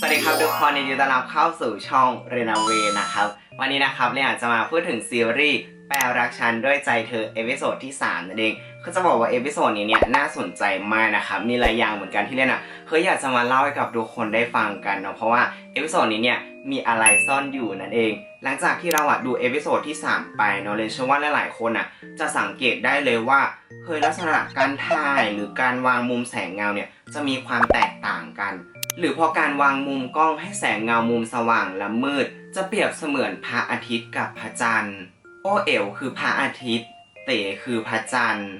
สวัสดีครับทุกคนยินดีต้อนรับเข้าสู่ช่องเรนาเวนะครับ วันนี้นะครับเรนอยากจะมาพูดถึงซีรีส์แปลรักฉันด้วยใจเธอเอพิโซดที่3นั่นเองคือจะบอกว่าเอพิโซดนี้เนี่ยน่าสนใจมากนะครับมีหลายอย่างเหมือนกันที่เล่นอะเคยอยากจะมาเล่าให้กับทุกคนได้ฟังกันเนาะเพราะว่าเอพิโซดนี้เนี่ยมีอะไรซ่อนอยู่นั่นเอง หลังจากที่เราอะดูเอพิโซดที่ 3 ไปเนาะเรนเชื่อว่าหลายๆคนอะจะสังเกตได้เลยว่าเฮ้ยลักษณะการถ่ายหรือการวางมุมแสงเงาเนี่ยจะมีความแตกต่างกัน หรือพอการวางมุมกล้องให้แสงเงามุมสว่างและมืด จะเปรียบเสมือนพระอาทิตย์กับพระจันทร์ โอเอ๋วคือพระอาทิตย์ เต๋คือพระจันทร์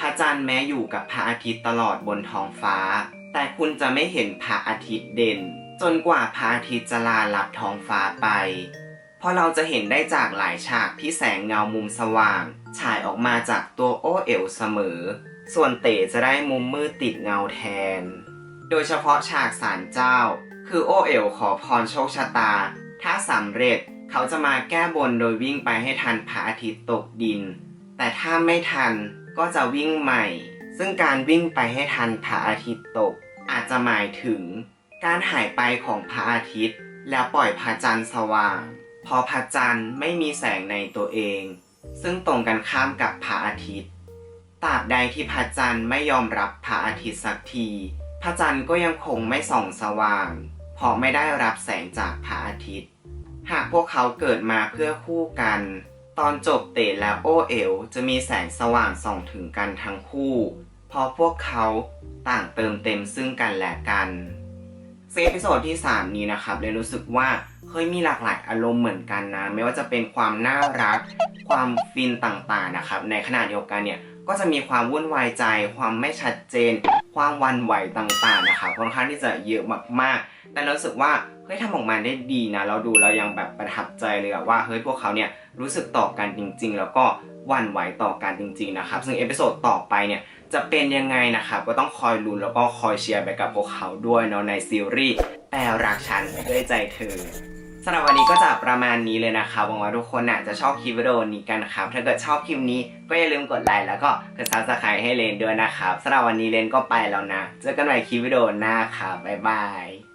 พระจันทร์แม้อยู่กับพระอาทิตย์ตลอดบนท้องฟ้า แต่คุณจะไม่เห็นพระอาทิตย์เด่น จนกว่าพระอาทิตย์จะลาลับท้องฟ้าไป เพราะเราจะเห็นได้จากหลายฉากที่แสงเงามุมสว่าง ฉายออกมาจากตัวโอเอ๋วเสมอ ส่วนเต๋จะได้มุมมืดติดเงาแทน โดยเฉพาะฉากศาลเจ้า คือโอเอ๋วขอพรโชคชะตา ถ้าสำเร็จเขาจะมาแก้บนโดยวิ่งไปให้ทันพระอาทิตย์ตกดิน แต่ถ้าไม่ทันก็จะวิ่งใหม่ ซึ่งการวิ่งไปให้ทันพระอาทิตย์ตก อาจจะหมายถึง การหายไปของพระอาทิตย์ แล้วปล่อยพระจันทร์สว่าง พอพระจันทร์ไม่มีแสงในตัวเอง ซึ่งตรงกันข้ามกับพระอาทิตย์ตราบใดที่พระจันทร์ไม่ยอมรับพระอาทิตย์สักที พระจันทร์ก็ยังคงไม่ส่องสว่าง เพราะไม่ได้รับแสงจากพระอาทิตย์ หากพวกเขาเกิดมาเพื่อคู่กัน ตอนจบเตะและโอเอ๋วจะมีแสงสว่างส่องถึงกันทั้งคู่ เพราะพวกเขาต่างเติมเต็มซึ่งกันและกันซึ่งเอพิโซดที่ 3 นี้นะครับเลยรู้สึกว่าเคยมีหลากหลายอารมณ์เหมือนกันนะ ไม่ว่าจะเป็นความน่ารัก ความฟินต่างๆนะครับ ในขณะเดียวกันเนี่ย ก็จะมีความวุ่นวายใจ ความไม่ชัดเจน ความวันไหวต่างๆนะครับค่อนข้างที่จะเยอะมากๆ แต่รู้สึกว่าเฮ้ยทำออกมาได้ดีนะ เราดูเรายังแบบประทับใจเลยอะว่าเฮ้ยพวกเขาเนี่ยรู้สึกต่อกันจริง ๆ แล้วก็วันไหวต่อกันจริง ๆ นะครับ ซึ่งเอพิโซดต่อไปเนี่ยจะเป็นยังไงนะครับก็ต้องคอยลุ้นแล้วก็คอยเชียร์ไปกับพวกเขาด้วยเนาะในซีรีส์แปลรักฉันด้วยใจเธอ สำหรับวันนี้ก็จะประมาณนี้เลยนะคะหวังว่าทุกคนน่ะจะชอบคลิปวิดีโอนี้กันนะครับ ถ้าเกิดชอบคลิปนี้ก็อย่าลืมกดไลค์แล้วก็กดซับสไครต์ให้เลนด้วยนะครับสำหรับวันนี้เลนก็ไปแล้วนะ เจอกันใหม่คลิปวิดีโอหน้าครับบ๊ายบาย